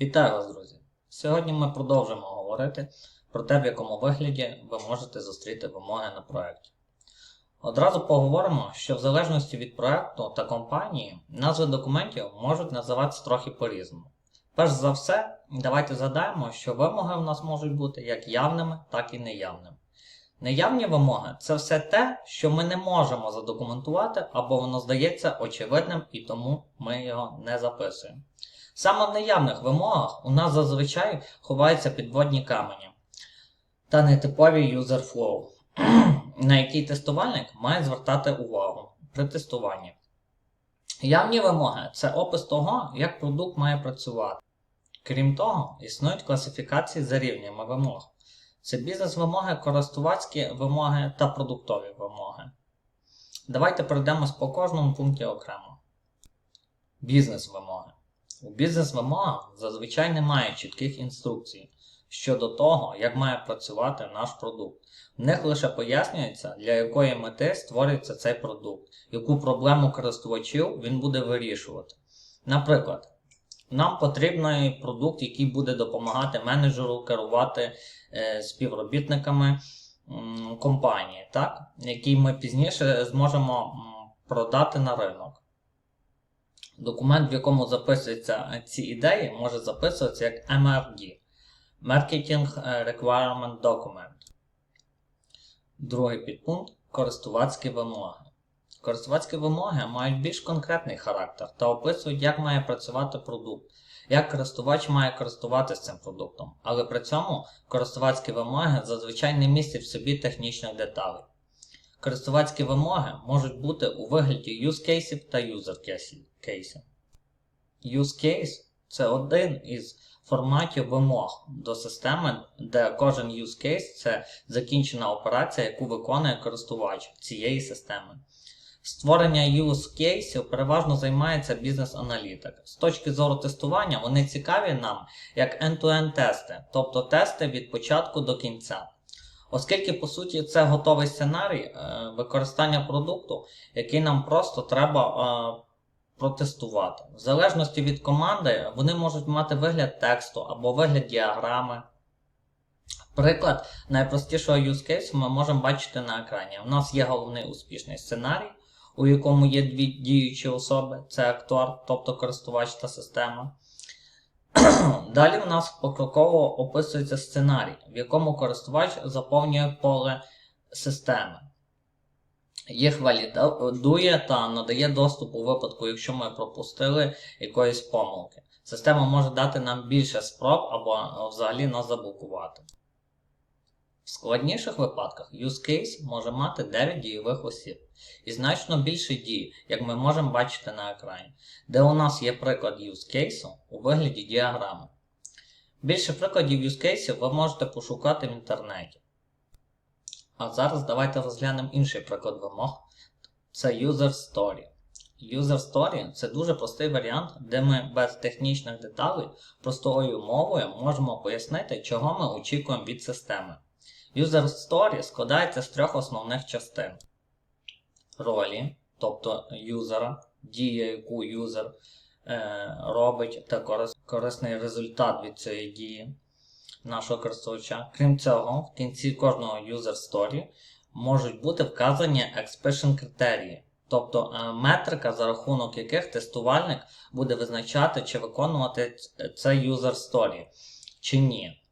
Вітаю вас, друзі! Сьогодні ми продовжимо говорити про те, в якому вигляді ви можете зустріти вимоги на проєкті. Одразу поговоримо, що в залежності від проєкту та компанії назви документів можуть називатися трохи по-різному. Перш за все, давайте згадаємо, що вимоги в нас можуть бути як явними, так і неявними. Неявні вимоги це все те, що ми не можемо задокументувати, або воно здається очевидним і тому ми його не записуємо. Саме в неявних вимогах у нас зазвичай ховаються підводні камені та нетипові user flow, на які тестувальник має звертати увагу при тестуванні. Явні вимоги це опис того, як продукт має працювати. Крім того, існують класифікації за рівнями вимог. Це бізнес-вимоги, користувацькі вимоги та продуктові вимоги. Давайте пройдемось по кожному пункті окремо. Бізнес-вимоги. У бізнес-вимогах зазвичай немає чітких інструкцій щодо того, як має працювати наш продукт. В них лише пояснюється, для якої мети створюється цей продукт, яку проблему користувачів він буде вирішувати. Наприклад, нам потрібний продукт, який буде допомагати менеджеру керувати е, співробітниками м, компанії, так? який ми пізніше зможемо м, продати на ринок. Документ, в якому записуються ці ідеї, може записуватися як MRD Marketing Requirement Document. Другий підпункт користувацькі вимоги. Користувацькі вимоги мають більш конкретний характер та описують, як має працювати продукт, як користувач має користуватися цим продуктом, але при цьому користувацькі вимоги зазвичай не містять в собі технічних деталей. Користувацькі вимоги можуть бути у вигляді use cases та user cases. Use case це один із форматів вимог до системи, де кожен use case це закінчена операція, яку виконує користувач цієї системи. Створення use cases переважно займається бізнес-аналітик. З точки зору тестування, вони цікаві нам як end-to-end тести, тобто тести від початку до кінця. Оскільки, по суті, це готовий сценарій е, використання продукту, який нам просто треба е, протестувати. В залежності від команди, вони можуть мати вигляд тексту або вигляд діаграми. Приклад найпростішого use case ми можемо бачити на екрані. У нас є головний успішний сценарій, у якому є дві діючі особи: це актор, тобто користувач та система. Далі у нас покроково описується сценарій, в якому користувач заповнює поле системи. Їх валідує та надає доступ у випадку, якщо ми пропустили якоїсь помилки. Система може дати нам більше спроб або взагалі нас заблокувати. В складніших випадках use case може мати 9 дійових осіб і значно більше дій, як ми можемо бачити на екрані, де у нас є приклад use case у вигляді діаграми. Більше прикладів use case ви можете пошукати в інтернеті. А зараз давайте розглянемо інший приклад вимог. Це User Story. User Story це дуже простий варіант, де ми без технічних деталей простою мовою можемо пояснити, чого ми очікуємо від системи. User Story складається з трьох основних частин: ролі, тобто юзера, дія, яку юзер е, робить, та корисний результат від цієї дії нашого користувача. Крім цього, в кінці кожного user story можуть бути вказані expression критерії, тобто е, метрика, за рахунок яких тестувальник буде визначати, чи виконувати цей user story, чи ні.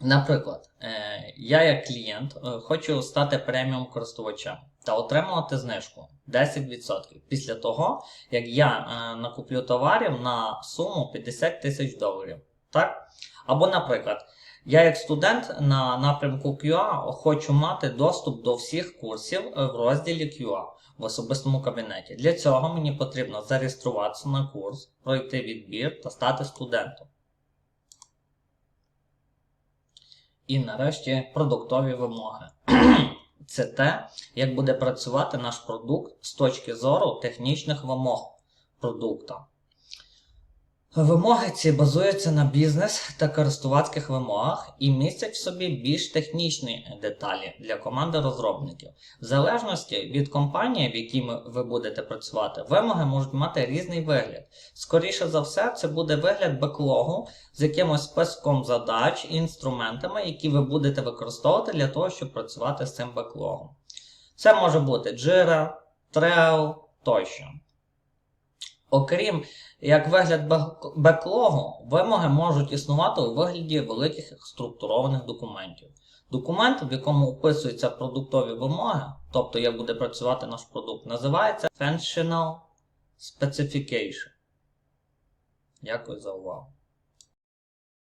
Наприклад, е, я як клієнт е, хочу стати преміум користувачем та отримувати знижку 10% після того, як я накуплю товарів на суму 50 тисяч доларів. Так? Або, наприклад, я як студент на напрямку QA хочу мати доступ до всіх курсів в розділі QA в особистому кабінеті. Для цього мені потрібно зареєструватися на курс, пройти відбір та стати студентом. І нарешті продуктові вимоги. Це те, як буде працювати наш продукт з точки зору технічних вимог продукта. Вимоги ці базуються на бізнес та користувацьких вимогах і містять в собі більш технічні деталі для команди розробників. В залежності від компанії, в якій ви будете працювати, вимоги можуть мати різний вигляд. Скоріше за все, це буде вигляд беклогу з якимось списком задач і інструментами, які ви будете використовувати для того, щоб працювати з цим беклогом. Це може бути Jira, Trello тощо. Окрім як вигляд беклогу, вимоги можуть існувати у вигляді великих структурованих документів. Документ, в якому описуються продуктові вимоги, тобто як буде працювати наш продукт, називається Functional Specification. Дякую за увагу.